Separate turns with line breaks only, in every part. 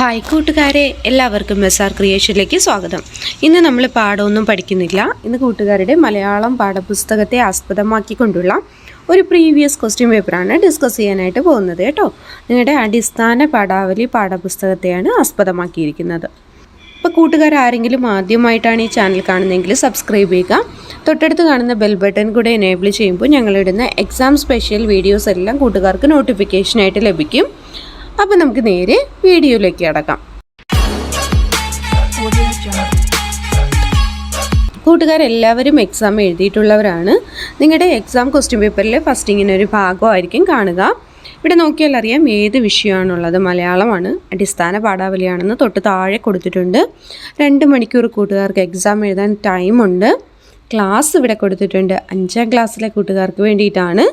Hi കൂട്ടുകാരെ എല്ലാവർക്കും S R ക്രിയേഷനിലേക്ക് സ്വാഗതം. ഇന്ന് നമ്മൾ പാഠമൊന്നും പഠിക്കുന്നില്ല. ഇന്ന് കൂട്ടുകാരുടെ മലയാളം പാഠപുസ്തകത്തെ ആസ്പദമാക്കിക്കൊണ്ടുള്ള ഒരു പ്രീവിയസ് ക്വസ്റ്റ്യൻ പേപ്പറാണ് ഡിസ്കസ് ചെയ്യാനായിട്ട് പോകുന്നത് കേട്ടോ. നിങ്ങളുടെ അടിസ്ഥാന പാഠാവലി പാഠപുസ്തകത്തെയാണ് ആസ്പദമാക്കിയിരിക്കുന്നത്. ഇപ്പോൾ കൂട്ടുകാർ ആരെങ്കിലും ആദ്യമായിട്ടാണ് ഈ ചാനൽ കാണുന്നതെങ്കിൽ സബ്സ്ക്രൈബ് ചെയ്യുക. തൊട്ടടുത്ത് കാണുന്ന ബെൽ ബട്ടൺ കൂടെ എനേബിൾ ചെയ്യുമ്പോൾ ഞങ്ങളിടുന്ന എക്സാം സ്പെഷ്യൽ വീഡിയോസ് എല്ലാം കൂട്ടുകാർക്ക് നോട്ടിഫിക്കേഷനായിട്ട് ലഭിക്കും. അപ്പോൾ നമുക്ക് നേരെ വീഡിയോയിലേക്ക് കടക്കാം. കൂട്ടുകാരെല്ലാവരും എക്സാം എഴുതിയിട്ടുള്ളവരാണ്. നിങ്ങളുടെ എക്സാം ക്വസ്റ്റ്യൻ പേപ്പറിലെ ഫസ്റ്റ് ഇങ്ങനെ ഒരു ഭാഗമായിരിക്കും കാണുക. ഇവിടെ നോക്കിയാൽ അറിയാം ഏത് വിഷയമാണുള്ളത്. മലയാളമാണ്. അടിസ്ഥാന പാഠാവലിയാണെന്ന് തൊട്ട് താഴെ കൊടുത്തിട്ടുണ്ട്. രണ്ട് മണിക്കൂർ കൂട്ടുകാർക്ക് എക്സാം എഴുതാൻ ടൈമുണ്ട് ക്ലാസ് ഇവിടെ കൊടുത്തിട്ടുണ്ട്. അഞ്ചാം ക്ലാസ്സിലെ കൂട്ടുകാർക്ക് വേണ്ടിയിട്ടാണ്.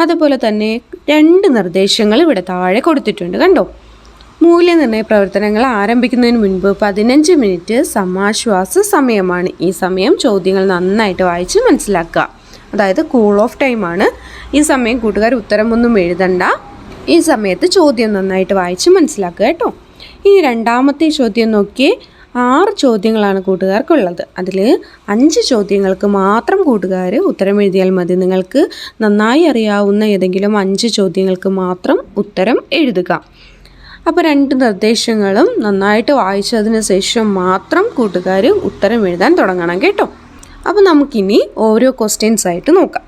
അതുപോലെ തന്നെ രണ്ട് നിർദ്ദേശങ്ങൾ ഇവിടെ താഴെ കൊടുത്തിട്ടുണ്ട്. കണ്ടോ? മൂല്യനിർണയ പ്രവർത്തനങ്ങൾ ആരംഭിക്കുന്നതിന് മുൻപ് പതിനഞ്ച് മിനിറ്റ് സമാശ്വാസ സമയമാണ്. ഈ സമയം ചോദ്യങ്ങൾ നന്നായിട്ട് വായിച്ച് മനസ്സിലാക്കുക. അതായത് കൂൾ ഓഫ് ടൈമാണ് ഈ സമയം കൂട്ടുകാർ ഉത്തരമൊന്നും എഴുതണ്ട. ഈ സമയത്ത് ചോദ്യം നന്നായിട്ട് വായിച്ച് മനസ്സിലാക്കുക കേട്ടോ. ഇനി രണ്ടാമത്തെ ചോദ്യം നോക്കിയേ. ആറ് ചോദ്യങ്ങളാണ് കൂട്ടുകാർക്കുള്ളത്. അതിൽ അഞ്ച് ചോദ്യങ്ങൾക്ക് മാത്രം കൂട്ടുകാർ ഉത്തരം എഴുതിയാൽ മതി. നിങ്ങൾക്ക് നന്നായി അറിയാവുന്ന ഏതെങ്കിലും അഞ്ച് ചോദ്യങ്ങൾക്ക് മാത്രം ഉത്തരം എഴുതുക. അപ്പോൾ രണ്ട് നിർദ്ദേശങ്ങളും നന്നായിട്ട് വായിച്ചതിന് ശേഷം മാത്രം കൂട്ടുകാർ ഉത്തരം എഴുതാൻ തുടങ്ങണം കേട്ടോ. അപ്പോൾ നമുക്കിനി ഓരോ ക്വസ്റ്റ്യൻസ് ആയിട്ട് നോക്കാം.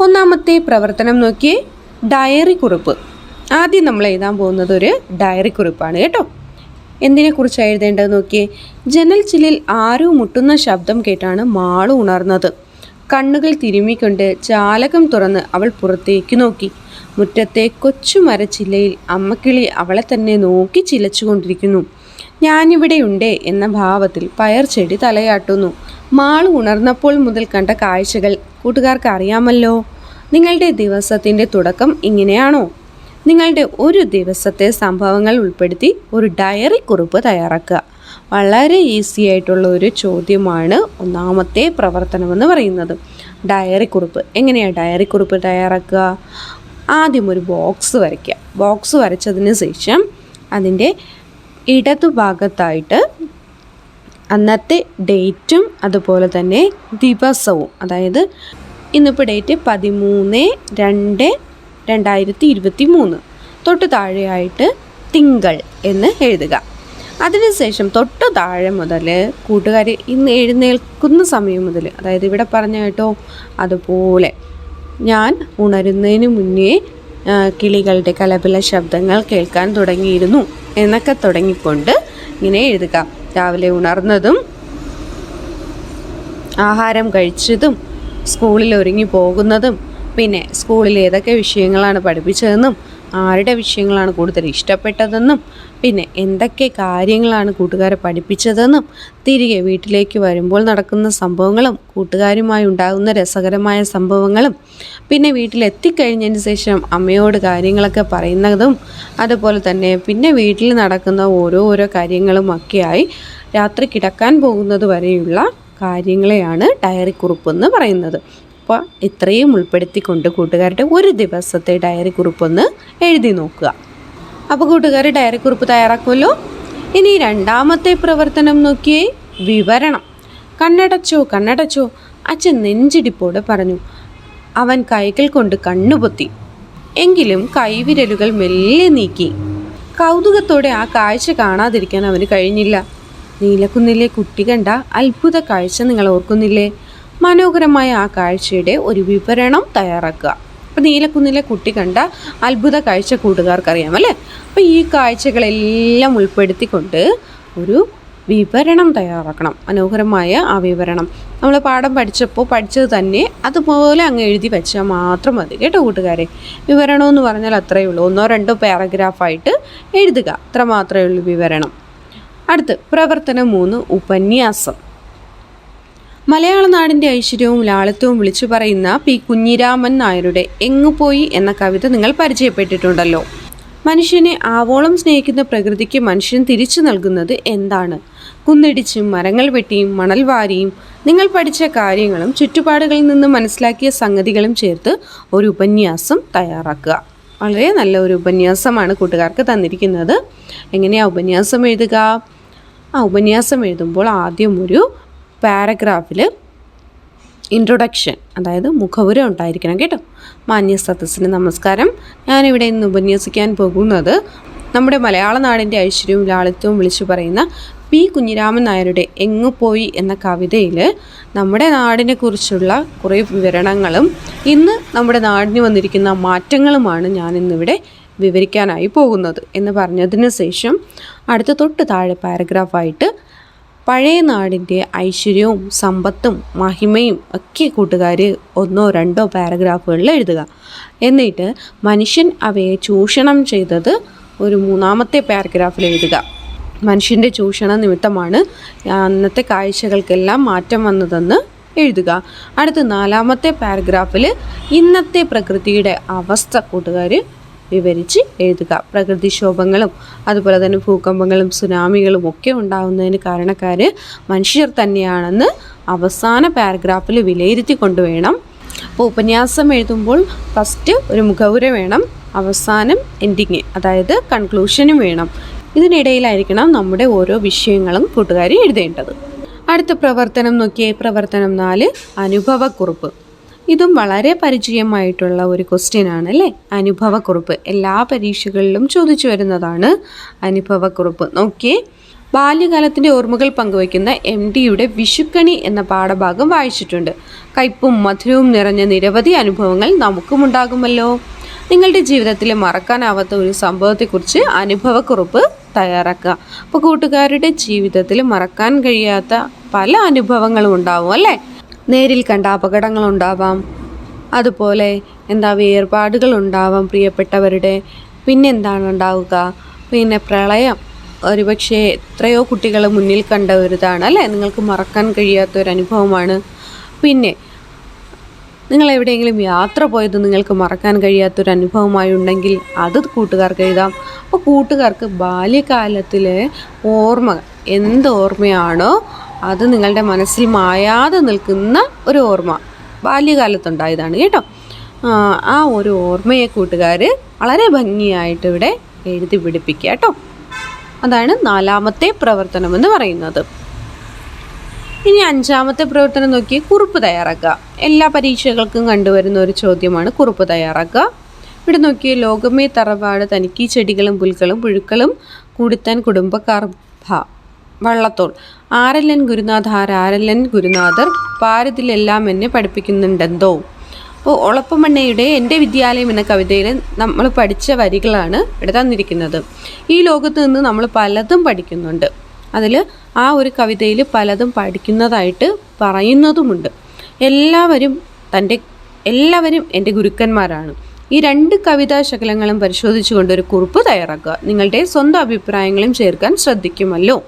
ഒന്നാമത്തെ പ്രവർത്തനം നോക്കിയേ ഡയറി കുറിപ്പ്. ആദ്യം നമ്മൾ എഴുതാൻ പോകുന്നത് ഒരു ഡയറി കുറിപ്പാണ് കേട്ടോ. എന്തിനെക്കുറിച്ച് എഴുതേണ്ടത് നോക്കിയേ? ജനൽ ചില്ലിൽ ആരോ മുട്ടുന്ന ശബ്ദം കേട്ടാണ് മാളു ഉണർന്നത്. കണ്ണുകൾ തിരുമ്മിക്കൊണ്ട് ചാലകം തുറന്ന് അവൾ പുറത്തേക്ക് നോക്കി. മുറ്റത്തെ കൊച്ചു മരച്ചില്ലയിൽ അമ്മക്കിളി അവളെ തന്നെ നോക്കി ചിലച്ചുകൊണ്ടിരിക്കുന്നു. ഞാനിവിടെയുണ്ടേ എന്ന ഭാവത്തിൽ പയർ ചെടി തലയാട്ടുന്നു. മാളു ഉണർന്നപ്പോൾ മുതൽ കണ്ട കാഴ്ചകൾ കൂട്ടുകാർക്ക് അറിയാമല്ലോ. നിങ്ങളുടെ ദിവസത്തിന്റെ തുടക്കം ഇങ്ങനെയാണോ? നിങ്ങളുടെ ഒരു ദിവസത്തെ സംഭവങ്ങൾ ഉൾപ്പെടുത്തി ഒരു ഡയറി കുറിപ്പ് തയ്യാറാക്കുക. വളരെ ഈസി ആയിട്ടുള്ള ഒരു ചോദ്യമാണ് ഒന്നാമത്തെ പ്രവർത്തനമെന്ന് പറയുന്നത്. ഡയറി കുറിപ്പ്. എങ്ങനെയാണ് ഡയറി കുറിപ്പ് തയ്യാറാക്കുക? ആദ്യം ഒരു ബോക്സ് വരയ്ക്കുക. ബോക്സ് വരച്ചതിന് ശേഷം അതിന്റെ ഇടതുഭാഗത്തായിട്ട് അന്നത്തെ ഡേറ്റും അതുപോലെ തന്നെ ദിവസവും. അതായത് ഇന്നിപ്പോൾ ഡേറ്റ് പതിമൂന്ന് രണ്ട് രണ്ടായിരത്തി ഇരുപത്തി മൂന്ന് തൊട്ട് താഴെയായിട്ട് തിങ്കൾ എന്ന് എഴുതുക. അതിനുശേഷം തൊട്ട് താഴെ മുതൽ കൂട്ടുകാർ ഇന്ന് എഴുന്നേൽക്കുന്ന സമയം മുതൽ അതായത് ഇവിടെ പറഞ്ഞ കേട്ടോ അതുപോലെ ഞാൻ ഉണരുന്നതിന് മുന്നേ കിളികളുടെ കലപില ശബ്ദങ്ങൾ കേൾക്കാൻ തുടങ്ങിയിരുന്നു എന്നൊക്കെ തുടങ്ങിക്കൊണ്ട് ഇങ്ങനെ എഴുതുക. രാവിലെ ഉണർന്നതും ആഹാരം കഴിച്ചതും സ്കൂളിൽ ഒരുങ്ങി പോകുന്നതും പിന്നെ സ്കൂളിൽ ഏതൊക്കെ വിഷയങ്ങളാണ് പഠിപ്പിച്ചതെന്നും ആരുടെ വിഷയങ്ങളാണ് കൂടുതൽ ഇഷ്ടപ്പെട്ടതെന്നും പിന്നെ എന്തൊക്കെ കാര്യങ്ങളാണ് കൂട്ടുകാരെ പഠിപ്പിച്ചതെന്നും തിരികെ വീട്ടിലേക്ക് വരുമ്പോൾ നടക്കുന്ന സംഭവങ്ങളും കൂട്ടുകാരുമായി ഉണ്ടാകുന്ന രസകരമായ സംഭവങ്ങളും പിന്നെ വീട്ടിലെത്തിക്കഴിഞ്ഞതിന് ശേഷം അമ്മയോട് കാര്യങ്ങളൊക്കെ പറയുന്നതും അതുപോലെ തന്നെ പിന്നെ വീട്ടിൽ നടക്കുന്ന ഓരോ ഓരോ കാര്യങ്ങളും ഒക്കെയായി രാത്രി കിടക്കാൻ പോകുന്നത് വരെയുള്ള കാര്യങ്ങളെയാണ് ഡയറി കുറിപ്പ് എന്ന് പറയുന്നത്. അപ്പോൾ ഇത്രയും ഉൾപ്പെടുത്തിക്കൊണ്ട് കൂട്ടുകാരുടെ ഒരു ദിവസത്തെ ഡയറി കുറിപ്പൊന്ന് എഴുതി നോക്കുക. അപ്പോൾ കൂട്ടുകാർ ഡയറി കുറിപ്പ് തയ്യാറാക്കുമല്ലോ? ഇനി രണ്ടാമത്തെ പ്രവർത്തനം നോക്കിയേ വിവരണം. കണ്ണടച്ചോ കണ്ണടച്ചോ അച്ഛൻ നെഞ്ചിടിപ്പോടെ പറഞ്ഞു. അവൻ കൈകൾ കൊണ്ട് കണ്ണുപൊത്തി. എങ്കിലും കൈവിരലുകൾ മെല്ലെ നീക്കി. കൗതുകത്തോടെ ആ കാഴ്ച കാണാതിരിക്കാൻ അവന് കഴിഞ്ഞില്ല. നീലക്കുന്നിലെ കുട്ടി കണ്ട അത്ഭുത കാഴ്ച നിങ്ങൾ ഓർക്കുന്നില്ലേ? മനോഹരമായ ആ കാഴ്ചയുടെ ഒരു വിവരണം തയ്യാറാക്കുക. അപ്പം നീലക്കുന്നിലെ കുട്ടി കണ്ട അത്ഭുത കാഴ്ച കൂട്ടുകാർക്കറിയാം അല്ലേ? അപ്പം ഈ കാഴ്ചകളെല്ലാം ഉൾപ്പെടുത്തിക്കൊണ്ട് ഒരു വിവരണം തയ്യാറാക്കണം. മനോഹരമായ ആ വിവരണം. നമ്മൾ പാഠം പഠിച്ചപ്പോൾ പഠിച്ചത് തന്നെ അതുപോലെ അങ്ങ് എഴുതി വെച്ചാൽ മാത്രം മതി കേട്ടോ കൂട്ടുകാരെ. വിവരണം എന്ന് പറഞ്ഞാൽ അത്രയേ ഉള്ളൂ. ഒന്നോ രണ്ടോ പാരഗ്രാഫായിട്ട് എഴുതുക. അത്ര മാത്രമേ ഉള്ളൂ വിവരണം. അടുത്ത് പ്രവർത്തനം മൂന്ന് ഉപന്യാസം. മലയാള നാടിന്റെ ഐശ്വര്യവും ലാളിത്യവും വിളിച്ചു പറയുന്ന പി കുഞ്ഞിരാമൻ നായരുടെ എങ്ങുപോയി എന്ന കവിത നിങ്ങൾ പരിചയപ്പെട്ടിട്ടുണ്ടല്ലോ. മനുഷ്യനെ ആവോളം സ്നേഹിക്കുന്ന പ്രകൃതിക്ക് മനുഷ്യൻ തിരിച്ചു നൽകുന്നത് എന്താണ്? കുന്നിടിച്ചും മരങ്ങൾ വെട്ടിയും മണൽ വാരിയും നിങ്ങൾ പഠിച്ച കാര്യങ്ങളും ചുറ്റുപാടുകളിൽ നിന്ന് മനസ്സിലാക്കിയ സംഗതികളും ചേർത്ത് ഒരു ഉപന്യാസം തയ്യാറാക്കുക. വളരെ നല്ല ഒരു ഉപന്യാസമാണ് കൂട്ടുകാർക്ക് തന്നിരിക്കുന്നത്. എങ്ങനെയാണ് ഉപന്യാസം എഴുതുക? ആ ഉപന്യാസം എഴുതുമ്പോൾ ആദ്യം ഒരു പാരഗ്രാഫിൽ ഇൻട്രൊഡക്ഷൻ അതായത് മുഖവുര ഉണ്ടായിരിക്കണം കേട്ടോ. മാന്യ സദസ്സിന് നമസ്കാരം. ഞാനിവിടെ ഇന്ന് ഉപന്യസിക്കാൻ പോകുന്നത് നമ്മുടെ മലയാള നാടിന്റെ ഐശ്വര്യവും ലാളിത്യവും വിളിച്ചു പറയുന്ന പി കുഞ്ഞിരാമൻ നായരുടെ എങ്ങു പോയി എന്ന കവിതയിൽ നമ്മുടെ നാടിനെ കുറിച്ചുള്ള കുറേ വിവരണങ്ങളും ഇന്ന് നമ്മുടെ നാടിന് വന്നിരിക്കുന്ന മാറ്റങ്ങളുമാണ് ഞാനിന്നിവിടെ വിവരിക്കാനായി പോകുന്നത് എന്ന് പറഞ്ഞതിന് ശേഷം അടുത്ത തൊട്ട് താഴെ പാരഗ്രാഫായിട്ട് പഴയ നാടിന്റെ ഐശ്വര്യവും സമ്പത്തും മഹിമയും ഒക്കെ കൂട്ടുകാർ ഒന്നോ രണ്ടോ പാരഗ്രാഫുകളിൽ എഴുതുക. എന്നിട്ട് മനുഷ്യൻ അവയെ ചൂഷണം ചെയ്തത് ഒരു മൂന്നാമത്തെ പാരഗ്രാഫിൽ എഴുതുക. മനുഷ്യന്റെ ചൂഷണ നിമിത്തമാണ് അന്നത്തെ കാഴ്ചകൾക്കെല്ലാം മാറ്റം വന്നതെന്ന് എഴുതുക. അടുത്ത നാലാമത്തെ പാരഗ്രാഫിൽ ഇന്നത്തെ പ്രകൃതിയുടെ അവസ്ഥ കൂട്ടുകാർ വിവരിച്ച് എഴുതുക. പ്രകൃതിക്ഷോഭങ്ങളും അതുപോലെ തന്നെ ഭൂകമ്പങ്ങളും സുനാമികളും ഒക്കെ ഉണ്ടാകുന്നതിന് കാരണക്കാർ മനുഷ്യർ തന്നെയാണെന്ന് അവസാന പാരഗ്രാഫിൽ വിലയിരുത്തി കൊണ്ടുവേണം അപ്പോൾ ഉപന്യാസം എഴുതുമ്പോൾ ഫസ്റ്റ് ഒരു മുഖവുര വേണം അവസാനം എൻഡിങ് അതായത് കൺക്ലൂഷനും വേണം. ഇതിനിടയിലായിരിക്കണം നമ്മുടെ ഓരോ വിഷയങ്ങളും കൂട്ടുകാർ എഴുതേണ്ടത്. അടുത്ത പ്രവർത്തനം നോക്കിയേ പ്രവർത്തനം നാല് അനുഭവക്കുറിപ്പ്. ഇതും വളരെ പരിചയമായിട്ടുള്ള ഒരു ക്വസ്റ്റ്യൻ ആണ് അല്ലേ അനുഭവക്കുറിപ്പ്. എല്ലാ പരീക്ഷകളിലും ചോദിച്ചു വരുന്നതാണ് അനുഭവക്കുറിപ്പ്. നോക്കിയേ. ബാല്യകാലത്തിന്റെ ഓർമ്മകൾ പങ്കുവയ്ക്കുന്ന എം ഡിയുടെ വിഷുക്കണി എന്ന പാഠഭാഗം വായിച്ചിട്ടുണ്ട്. കയ്പും മധുരവും നിറഞ്ഞ നിരവധി അനുഭവങ്ങൾ നമുക്കും ഉണ്ടാകുമല്ലോ നിങ്ങളുടെ ജീവിതത്തിലെ മറക്കാനാവാത്ത ഒരു സംഭവത്തെക്കുറിച്ച് അനുഭവക്കുറിപ്പ് തയ്യാറാക്കുക. അപ്പോൾ കൂട്ടുകാരുടെ ജീവിതത്തിൽ മറക്കാൻ കഴിയാത്ത പല അനുഭവങ്ങളും ഉണ്ടാവും അല്ലേ? നേരിൽ കണ്ട അപകടങ്ങളുണ്ടാവാം. അതുപോലെ എന്താ വേർപാടുകൾ ഉണ്ടാവാം പ്രിയപ്പെട്ടവരുടെ. പിന്നെന്താണ് ഉണ്ടാവുക പിന്നെ പ്രളയം. ഒരുപക്ഷെ എത്രയോ കുട്ടികൾ മുന്നിൽ കണ്ട ഒരു ഇതാണ് അല്ലേ? നിങ്ങൾക്ക് മറക്കാൻ കഴിയാത്ത ഒരു അനുഭവമാണ് പിന്നെ നിങ്ങൾ എവിടെയെങ്കിലും യാത്ര പോയത് നിങ്ങൾക്ക് മറക്കാൻ കഴിയാത്തൊരു അനുഭവമായി ഉണ്ടെങ്കിൽ അത് കൂട്ടുകാർക്ക് എഴുതാം. അപ്പോൾ കൂട്ടുകാർക്ക് ബാല്യകാലത്തിലെ ഓർമ്മ എന്ത് ഓർമ്മയാണോ അത് നിങ്ങളുടെ മനസ്സിൽ മായാതെ നിൽക്കുന്ന ഒരു ഓർമ്മ ബാല്യകാലത്തുണ്ടായതാണ് കേട്ടോ. ആ ഒരു ഓർമ്മയെ കൂട്ടുകാർ വളരെ ഭംഗിയായിട്ട് ഇവിടെ എഴുതി പിടിപ്പിക്കുക കേട്ടോ. അതാണ് നാലാമത്തെ പ്രവർത്തനം എന്ന് പറയുന്നത്. ഇനി അഞ്ചാമത്തെ പ്രവർത്തനം നോക്കി കുറിപ്പ് തയ്യാറാക്കുക. എല്ലാ പരീക്ഷകൾക്കും കണ്ടുവരുന്ന ഒരു ചോദ്യമാണ് കുറിപ്പ് തയ്യാറാക്കുക. ഇവിടെ നോക്കിയ ലോകമേ തറവാട് തനിക്ക് ചെടികളും പുൽക്കളും പുഴുക്കളും കൂടുത്താൻ കുടുംബക്കാർ ഭ വള്ളത്തോൾ. ആരല്ലൻ ഗുരുനാഥ് ആരല്ലൻ ഗുരുനാഥർ പാരതിലെല്ലാം എന്നെ പഠിപ്പിക്കുന്നുണ്ടെന്തോ. അപ്പോൾ ഒളപ്പമണ്ണയുടെ എന്റെ വിദ്യാലയം എന്ന കവിതയിൽ നമ്മൾ പഠിച്ച വരികളാണ് ഇവിടെ തന്നിരിക്കുന്നത്. ഈ ലോകത്ത് നിന്ന് നമ്മൾ പലതും പഠിക്കുന്നുണ്ട്. അതിൽ ആ ഒരു കവിതയിൽ പലതും പഠിക്കുന്നതായിട്ട് പറയുന്നതുമുണ്ട്. എല്ലാവരും തന്റെ എല്ലാവരും എന്റെ ഗുരുക്കന്മാരാണ്. ഈ രണ്ട് കവിതാ ശകലങ്ങളും പരിശോധിച്ചുകൊണ്ട് ഒരു കുറിപ്പ് തയ്യാറാക്കുക. നിങ്ങളുടെ സ്വന്തം അഭിപ്രായങ്ങളും ചേർക്കാൻ ശ്രദ്ധിക്കുമല്ലോ.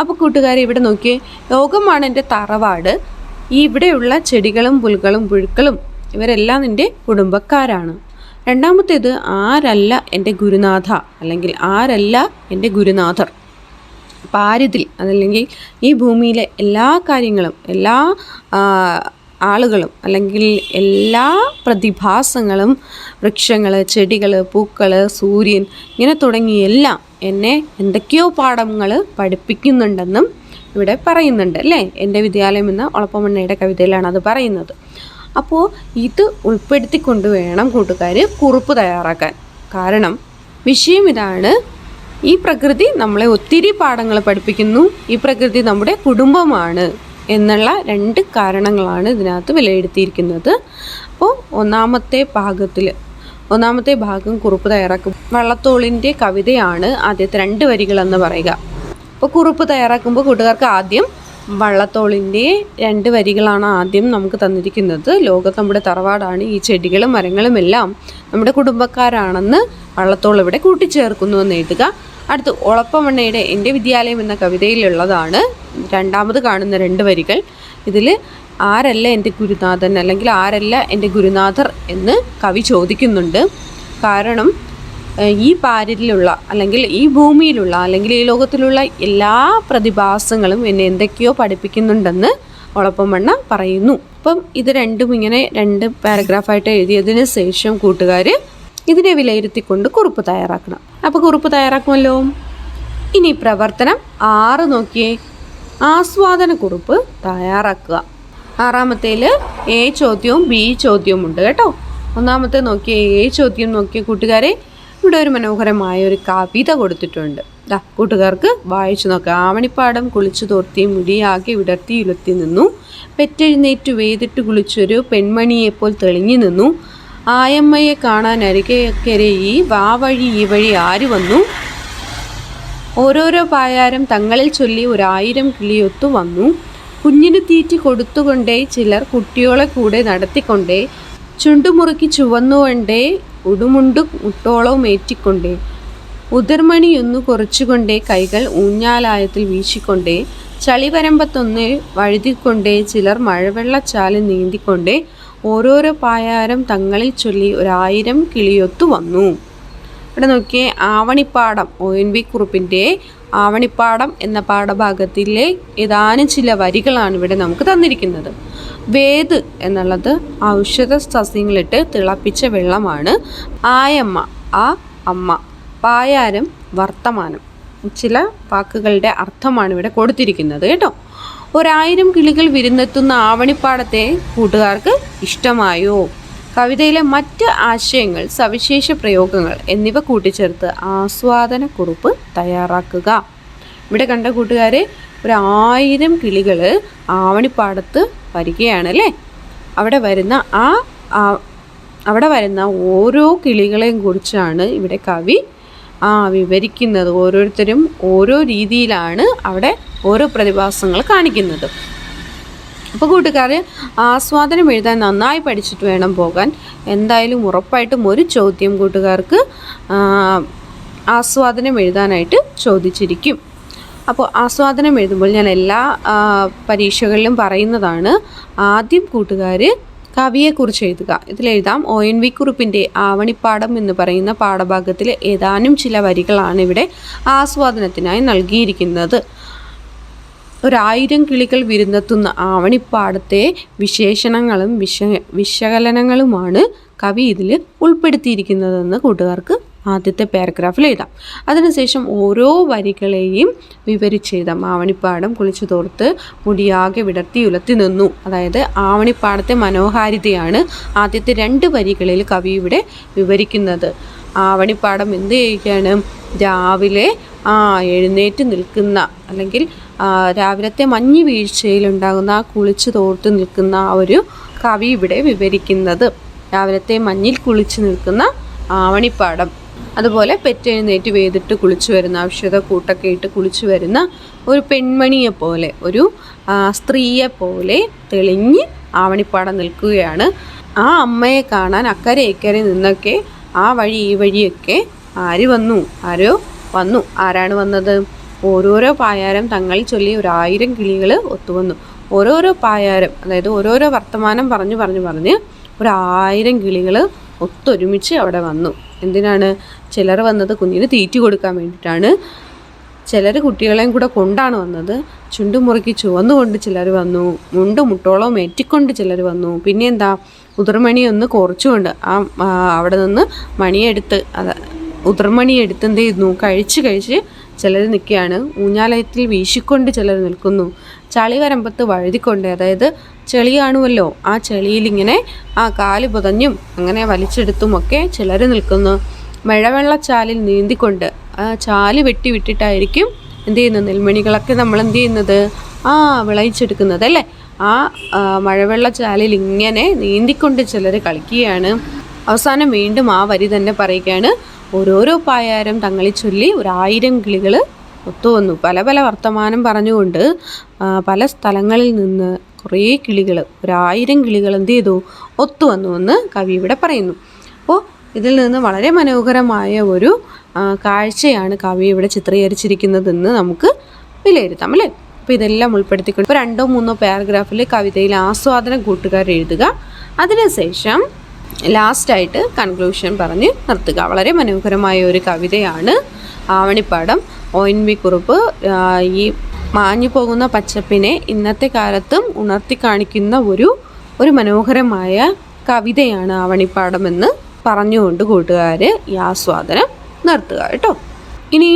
അപ്പോൾ കൂട്ടുകാരെ ഇവിടെ നോക്കിയേ ലോകമാണ് എന്റെ തറവാട്. ഈ ഇവിടെയുള്ള ചെടികളും പുൽകളും പുഴുക്കളും ഇവരെല്ലാം നിന്റെ കുടുംബക്കാരാണ്. രണ്ടാമത്തേത് ആരല്ല എന്റെ ഗുരുനാഥ അല്ലെങ്കിൽ ആരല്ല എന്റെ ഗുരുനാഥർ. പാരിതിൽ അതല്ലെങ്കിൽ ഈ ഭൂമിയിലെ എല്ലാ കാര്യങ്ങളും എല്ലാ ആളുകളും അല്ലെങ്കിൽ എല്ലാ പ്രതിഭാസങ്ങളും വൃക്ഷങ്ങൾ ചെടികൾ പൂക്കൾ സൂര്യൻ ഇങ്ങനെ തുടങ്ങി എല്ലാം എന്നെ എന്തൊക്കെയോ പാഠങ്ങൾ പഠിപ്പിക്കുന്നുണ്ടെന്നും ഇവിടെ പറയുന്നുണ്ട് അല്ലേ? എന്റെ വിദ്യാലയം എന്ന ഒളപ്പമണ്ണയുടെ കവിതയിലാണ് അത് പറയുന്നത്. അപ്പോൾ ഇത് ഉൾപ്പെടുത്തിക്കൊണ്ട് വേണം കൂട്ടുകാർ കുറിപ്പ് തയ്യാറാക്കാൻ. കാരണം വിഷയം ഇതാണ് ഈ പ്രകൃതി നമ്മളെ ഒത്തിരി പാഠങ്ങൾ പഠിപ്പിക്കുന്നു ഈ പ്രകൃതി നമ്മുടെ കുടുംബമാണ് എന്നുള്ള രണ്ട് കാരണങ്ങളാണ് ഇതിനകത്ത് വിലയിരുത്തിയിരിക്കുന്നത്. അപ്പോൾ ഒന്നാമത്തെ ഭാഗത്തിൽ ഒന്നാമത്തെ ഭാഗം കുറിപ്പ് തയ്യാറാക്കും. വള്ളത്തോളിന്റെ കവിതയാണ് ആദ്യത്തെ രണ്ട് വരികളെന്ന് പറയുക. അപ്പോൾ കുറിപ്പ് തയ്യാറാക്കുമ്പോൾ കൂട്ടുകാർക്ക് ആദ്യം വള്ളത്തോളിന്റെ രണ്ട് വരികളാണ് ആദ്യം നമുക്ക് തന്നിരിക്കുന്നത്. ലോകത്ത് നമ്മുടെ തറവാടാണ് ഈ ചെടികളും മരങ്ങളും എല്ലാം നമ്മുടെ കുടുംബക്കാരാണെന്ന് വള്ളത്തോൾ ഇവിടെ കൂട്ടിച്ചേർക്കുന്നു എന്ന് എഴുതുക. അടുത്ത് ഒളപ്പമണ്ണയുടെ എന്റെ വിദ്യാലയം എന്ന കവിതയിലുള്ളതാണ് രണ്ടാമത് കാണുന്ന രണ്ട് വരികൾ. ഇതിൽ ആരല്ല എന്റെ ഗുരുനാഥൻ അല്ലെങ്കിൽ ആരല്ല എന്റെ ഗുരുനാഥർ എന്ന് കവി ചോദിക്കുന്നുണ്ട്. കാരണം ഈ പാരിലുള്ള അല്ലെങ്കിൽ ഈ ഭൂമിയിലുള്ള അല്ലെങ്കിൽ ഈ ലോകത്തിലുള്ള എല്ലാ പ്രതിഭാസങ്ങളും എന്നെ എന്തൊക്കെയോ പഠിപ്പിക്കുന്നുണ്ടെന്ന് ഒളപ്പമണ്ണ പറയുന്നു. അപ്പം ഇത് രണ്ടും ഇങ്ങനെ രണ്ട് പാരഗ്രാഫായിട്ട് എഴുതിയതിന് ശേഷം കൂട്ടുകാർ ഇതിനെ വിലയിരുത്തിക്കൊണ്ട് കുറിപ്പ് തയ്യാറാക്കണം. അപ്പോൾ കുറിപ്പ് തയ്യാറാക്കുമല്ലോ? ഇനി പ്രവർത്തനം ആറ് നോക്കിയേ. ആസ്വാദന കുറിപ്പ് തയ്യാറാക്കുക. ആറാമത്തേൽ എ ചോദ്യവും ബി ചോദ്യവും ഉണ്ട് കേട്ടോ. ഒന്നാമത്തെ നോക്കിയ എ ചോദ്യം നോക്കിയ കൂട്ടുകാരെ ഇവിടെ ഒരു മനോഹരമായ ഒരു കവിത കൊടുത്തിട്ടുണ്ട്. ദാ കൂട്ടുകാർക്ക് വായിച്ചു നോക്കാം. ആവണിപ്പാടം കുളിച്ചു തോർത്തി മുടിയാകെ വിടർത്തി ഉലർത്തി നിന്നു. പെറ്റെഴുന്നേറ്റു വേതിട്ട് കുളിച്ചൊരു പെൺമണിയെപ്പോൾ തെളിഞ്ഞു നിന്നു. ആയമ്മയെ കാണാൻ അരികെക്കരെ ഈ വാ വഴി ഈ വഴി ആര് വന്നു? ഓരോരോ പായാരം തങ്ങളിൽ ചൊല്ലി ഒരായിരം കിളിയൊത്തു വന്നു. കുഞ്ഞിന് തീറ്റി കൊടുത്തുകൊണ്ടേ ചിലർ കുട്ടിയോളെ കൂടെ നടത്തിക്കൊണ്ടേ ചുണ്ടുമുറുക്കി ചുവന്നുകൊണ്ടേ ഉടുമുണ്ടു മുട്ടോളവും ഏറ്റിക്കൊണ്ടേ ഉദർമണിയൊന്നു കുറച്ചുകൊണ്ടേ കൈകൾ ഊഞ്ഞാലായത്തിൽ വീശിക്കൊണ്ടേ ചളിവരമ്പത്തൊന്ന് വഴുതിക്കൊണ്ടേ ചിലർ മഴവെള്ളച്ചാൽ നീന്തിക്കൊണ്ടേ ഓരോരോ പായാരം തങ്ങളിൽ ചൊല്ലി ഒരായിരം കിളിയൊത്തു വന്നു. ഇവിടെ നോക്കിയേ ആവണിപ്പാടം ഒ എൻ വി കുറുപ്പിന്റെ ആവണിപ്പാടം എന്ന പാഠഭാഗത്തിലെ ഏതാനും ചില വരികളാണ് ഇവിടെ നമുക്ക് തന്നിരിക്കുന്നത്. വേദ് എന്നുള്ളത് ഔഷധ സസ്യങ്ങളിട്ട് തിളപ്പിച്ച വെള്ളമാണ്. ആയമ്മ ആ അമ്മ പായാരം വർത്തമാനം ചില വാക്കുകളുടെ അർത്ഥമാണ് ഇവിടെ കൊടുത്തിരിക്കുന്നത് കേട്ടോ. ഒരായിരം കിളികൾ വിരുന്നെത്തുന്ന ആവണിപ്പാടത്തെ കൂട്ടുകാർക്ക് ഇഷ്ടമായോ? കവിതയിലെ മറ്റ് ആശയങ്ങൾ സവിശേഷ പ്രയോഗങ്ങൾ എന്നിവ കൂട്ടിച്ചേർത്ത് ആസ്വാദന കുറിപ്പ് തയ്യാറാക്കുക. ഇവിടെ കണ്ട കൂട്ടുകാരെ ഒരു ആയിരം കിളികൾ ആവണിപ്പാടത്ത് വരികയാണ് അല്ലേ അവിടെ വരുന്ന ആ- അവിടെ വരുന്ന ഓരോ കിളികളെയും കുറിച്ചാണ് ഇവിടെ കവി ആ വിവരിക്കുന്നത്. ഓരോരുത്തരും ഓരോ രീതിയിലാണ് അവിടെ ഓരോ പ്രതിഭാസങ്ങൾ കാണിക്കുന്നത്. അപ്പോൾ കൂട്ടുകാർ ആസ്വാദനം എഴുതാൻ നന്നായി പഠിച്ചിട്ട് വേണം പോകാൻ. എന്തായാലും ഉറപ്പായിട്ടും ഒരു ചോദ്യം കൂട്ടുകാർക്ക് ആസ്വാദനം എഴുതാനായിട്ട് ചോദിച്ചിരിക്കും. അപ്പോൾ ആസ്വാദനം എഴുതുമ്പോൾ ഞാൻ എല്ലാ പരീക്ഷകളിലും പറയുന്നതാണ് ആദ്യം കൂട്ടുകാർ കവിയെക്കുറിച്ച് എഴുതുക. ഇതിലെഴുതാം ഒ എൻ വി കുറുപ്പിന്റെ ആവണിപ്പാടം എന്ന് പറയുന്ന പാഠഭാഗത്തിലെ ഏതാനും ചില വരികളാണ് ഇവിടെ ആസ്വാദനത്തിനായി നൽകിയിരിക്കുന്നത്. ഒരായിരം കിളികൾ വിരുന്നെത്തുന്ന ആവണിപ്പാടത്തെ വിശേഷണങ്ങളും വിശ വിശകലനങ്ങളുമാണ് കവി ഇതിൽ ഉൾപ്പെടുത്തിയിരിക്കുന്നതെന്ന് കൂട്ടുകാർക്ക് ആദ്യത്തെ പാരഗ്രാഫിൽ എഴുതാം. അതിനുശേഷം ഓരോ വരികളെയും വിവരിച്ചെഴുതാം ആവണിപ്പാടം കുളിച്ചു തോർത്ത് മുടിയാകെ വിടർത്തി ഉലത്തി നിന്നു. അതായത് ആവണിപ്പാടത്തെ മനോഹാരിതയാണ് ആദ്യത്തെ രണ്ട് വരികളിൽ കവി ഇവിടെ വിവരിക്കുന്നത്. ആവണിപ്പാടം എന്ത് ചെയ്യുകയാണ്? രാവിലെ എഴുന്നേറ്റ് നിൽക്കുന്ന അല്ലെങ്കിൽ ആ, രാവിലത്തെ മഞ്ഞ് വീഴ്ചയിലുണ്ടാകുന്ന ആ കുളിച്ച് തോർത്ത് നിൽക്കുന്ന ആ ഒരു കവി ഇവിടെ വിവരിക്കുന്നത്. രാവിലത്തെ മഞ്ഞിൽ കുളിച്ച് നിൽക്കുന്ന ആവണിപ്പാടം. അതുപോലെ പെറ്റെഴുന്നേറ്റ് വേതിട്ട് കുളിച്ചു വരുന്ന ഔഷധ കൂട്ടൊക്കെ ഇട്ട് കുളിച്ചു വരുന്ന ഒരു പെൺമണിയെ പോലെ ഒരു സ്ത്രീയെ പോലെ തെളിഞ്ഞ് ആവണിപ്പാടം നിൽക്കുകയാണ്. ആ അമ്മയെ കാണാൻ അക്കരെ ഇക്കരെ നിന്നൊക്കെ ആ വഴി ഈ വഴിയൊക്കെ ആര് വന്നു? ആരോ വന്നു. ആരാണ് വന്നത്? ഓരോരോ പായാരം തങ്ങൾ ചൊല്ലി ഒരായിരം കിളികൾ ഒത്തുവന്നു. ഓരോരോ പായാരം അതായത് ഓരോരോ വർത്തമാനം പറഞ്ഞു പറഞ്ഞു പറഞ്ഞ് ഒരായിരം കിളികൾ ഒത്തൊരുമിച്ച് അവിടെ വന്നു. എന്തിനാണ്? ചിലർ വന്നത് കുഞ്ഞിന് തീറ്റി കൊടുക്കാൻ വേണ്ടിയിട്ടാണ്. ചിലർ കുട്ടികളെയും കൂടെ കൊണ്ടാണ് വന്നത്. ചുണ്ടുമുറുക്കി ചുവന്നുകൊണ്ട് ചിലർ വന്നു. മുണ്ട് മുട്ടോളം ഏറ്റിക്കൊണ്ട് ചിലർ വന്നു. പിന്നെ എന്താ? ഉതിർമണി ഒന്ന് കുറച്ചുകൊണ്ട് ആ, അവിടെ നിന്ന് മണിയെടുത്ത് അത് ഉതിർമണി എടുത്ത് എന്ത് ചെയ്യുന്നു കഴിച്ച് കഴിച്ച് ചിലർ നിൽക്കുകയാണ്. ഊഞ്ഞാലയത്തിൽ വീശിക്കൊണ്ട് ചിലർ നിൽക്കുന്നു. ചളി വരമ്പത്ത് വഴുതിക്കൊണ്ട് അതായത് ചെളി കാണുമല്ലോ ആ ചെളിയിലിങ്ങനെ ആ കാൽ പുതഞ്ഞും അങ്ങനെ വലിച്ചെടുത്തുമൊക്കെ ചിലർ നിൽക്കുന്നു. മഴവെള്ളച്ചാലിൽ നീന്തിക്കൊണ്ട് ആ ചാൽ വെട്ടി വിട്ടിട്ടായിരിക്കും എന്ത് ചെയ്യുന്നത് നെൽമണികളൊക്കെ നമ്മൾ എന്ത് ചെയ്യുന്നത് ആ വിളയിച്ചെടുക്കുന്നത് അല്ലേ ആ, മഴവെള്ളച്ചാലിൽ ഇങ്ങനെ നീന്തിക്കൊണ്ട് ചിലർ കളിക്കുകയാണ്. അവസാനം വീണ്ടും ആ വരി തന്നെ പറയുകയാണ്. ഓരോരോ പായാരം തങ്ങളിൽ ചൊല്ലി ഒരായിരം കിളികൾ ഒത്തുവന്നു. പല പല വർത്തമാനം പറഞ്ഞുകൊണ്ട് പല സ്ഥലങ്ങളിൽ നിന്ന് കുറേ കിളികൾ ഒരായിരം കിളികൾ എന്ത് ചെയ്തു? ഒത്തുവന്നു എന്ന് കവി ഇവിടെ പറയുന്നു. അപ്പോൾ ഇതിൽ നിന്ന് വളരെ മനോഹരമായ ഒരു കാഴ്ചയാണ് കവി ഇവിടെ ചിത്രീകരിച്ചിരിക്കുന്നതെന്ന് നമുക്ക് വിലയിരുത്താം അല്ലേ? അപ്പോൾ ഇതെല്ലാം ഉൾപ്പെടുത്തിക്കൊണ്ട് രണ്ടോ മൂന്നോ പാരഗ്രാഫിൽ കവിതയിൽ ആസ്വാദനം കൂട്ടുകാർ എഴുതുക അതിനുശേഷം ലാസ്റ്റായിട്ട് കൺക്ലൂഷൻ പറഞ്ഞ് നിർത്തുക. വളരെ മനോഹരമായ ഒരു കവിതയാണ് ആവണിപ്പാടം. കുറുപ്പ് ഈ മാഞ്ഞു പോകുന്ന പച്ചപ്പിനെ ഇന്നത്തെ കാലത്തും ഉണർത്തി കാണിക്കുന്ന ഒരു ഒരു മനോഹരമായ കവിതയാണ് ആവണിപ്പാടം എന്ന് പറഞ്ഞുകൊണ്ട് കൂട്ടുകാർ ഈ ആസ്വാദനം നിർത്തുക കേട്ടോ. ഇനി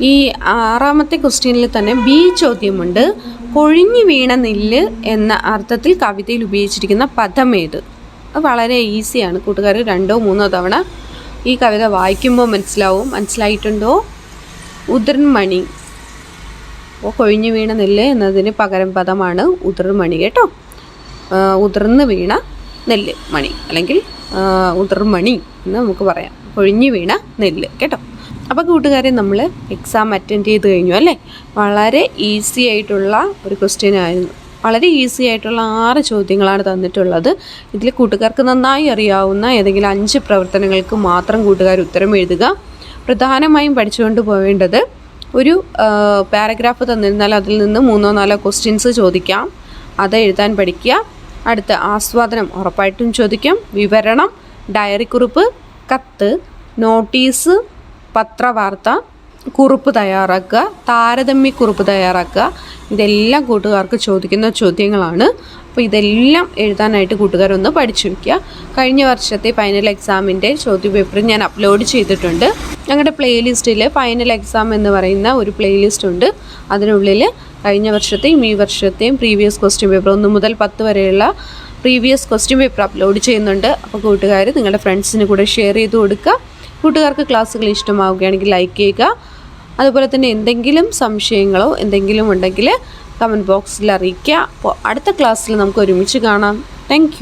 ഈ ആറാമത്തെ ക്വസ്റ്റ്യനിൽ തന്നെ ബി ചോദ്യമുണ്ട്. കൊഴിഞ്ഞു വീണ നെല്ല് എന്ന അർത്ഥത്തിൽ കവിതയിൽ ഉപയോഗിച്ചിരിക്കുന്ന പദം ഏത്? വളരെ ഈസിയാണ്. കൂട്ടുകാർ രണ്ടോ മൂന്നോ തവണ ഈ കവിത വായിക്കുമ്പോൾ മനസ്സിലാവും. മനസ്സിലായിട്ടുണ്ടോ? ഉതിർമണി കൊഴിഞ്ഞു വീണ നെല്ല് എന്നതിന് പകരം പദമാണ് ഉതിർമണി കേട്ടോ. ഉതിർന്ന് വീണ നെല്ല് മണി അല്ലെങ്കിൽ ഉതിർമണി എന്ന് നമുക്ക് പറയാം. കൊഴിഞ്ഞു വീണ നെല്ല് കേട്ടോ. അപ്പോൾ കൂട്ടുകാരെ നമ്മൾ എക്സാം അറ്റൻഡ് ചെയ്ത് കഴിഞ്ഞു അല്ലേ? വളരെ ഈസി ആയിട്ടുള്ള ഒരു ക്വസ്റ്റ്യൻ ആയിരുന്നു. വളരെ ഈസി ആയിട്ടുള്ള ആറ് ചോദ്യങ്ങളാണ് തന്നിട്ടുള്ളത്. ഇതിൽ കൂട്ടുകാർക്ക് നന്നായി അറിയാവുന്ന ഏതെങ്കിലും അഞ്ച് പ്രവർത്തനങ്ങൾക്ക് മാത്രം കൂട്ടുകാർ ഉത്തരം എഴുതുക. പ്രധാനമായും പഠിച്ചുകൊണ്ട് പോവേണ്ടത് ഒരു പാരഗ്രാഫ് തന്നിരുന്നാൽ അതിൽ നിന്ന് മൂന്നോ നാലോ ക്വസ്റ്റ്യൻസ് ചോദിക്കാം. അത് എഴുതാൻ പഠിക്കുക. അടുത്ത ആസ്വാദനം ഉറപ്പായിട്ടും ചോദിക്കാം. വിവരണം ഡയറി കുറിപ്പ് കത്ത് നോട്ടീസ് പത്രവാർത്ത കുറിപ്പ് തയ്യാറാക്കുക താരതമ്യ കുറിപ്പ് തയ്യാറാക്കുക. ഇതെല്ലാം കൂട്ടുകാർക്ക് ചോദിക്കുന്ന ചോദ്യങ്ങളാണ്. അപ്പോൾ ഇതെല്ലാം എഴുതാനായിട്ട് കൂട്ടുകാരൊന്ന് പഠിച്ചു വയ്ക്കുക. കഴിഞ്ഞ വർഷത്തെ ഫൈനൽ എക്സാമിന്റെ ചോദ്യപേപ്പർ ഞാൻ അപ്ലോഡ് ചെയ്തിട്ടുണ്ട്. ഞങ്ങളുടെ പ്ലേലിസ്റ്റിൽ ഫൈനൽ എക്സാം എന്ന് പറയുന്ന ഒരു പ്ലേലിസ്റ്റ് ഉണ്ട്. അതിനുള്ളിൽ കഴിഞ്ഞ വർഷത്തെയും ഈ വർഷത്തെയും പ്രീവിയസ് ക്വസ്റ്റ്യൻ പേപ്പർ ഒന്ന് മുതൽ പത്ത് വരെയുള്ള പ്രീവിയസ് ക്വസ്റ്റ്യൻ പേപ്പർ അപ്ലോഡ് ചെയ്യുന്നുണ്ട്. അപ്പോൾ കൂട്ടുകാർ നിങ്ങളുടെ ഫ്രണ്ട്സിന് കൂടെ ഷെയർ ചെയ്ത് കൊടുക്കുക. കൂട്ടുകാർക്ക് ക്ലാസ്സുകൾ ഇഷ്ടമാവുകയാണെങ്കിൽ ലൈക്ക് ചെയ്യുക. അതുപോലെ തന്നെ എന്തെങ്കിലും സംശയങ്ങളോ എന്തെങ്കിലും ഉണ്ടെങ്കിൽ കമന്റ് ബോക്സിൽ അറിയിക്കുക. അപ്പോൾ അടുത്ത ക്ലാസ്സിൽ നമുക്ക് ഒരുമിച്ച് കാണാം. താങ്ക്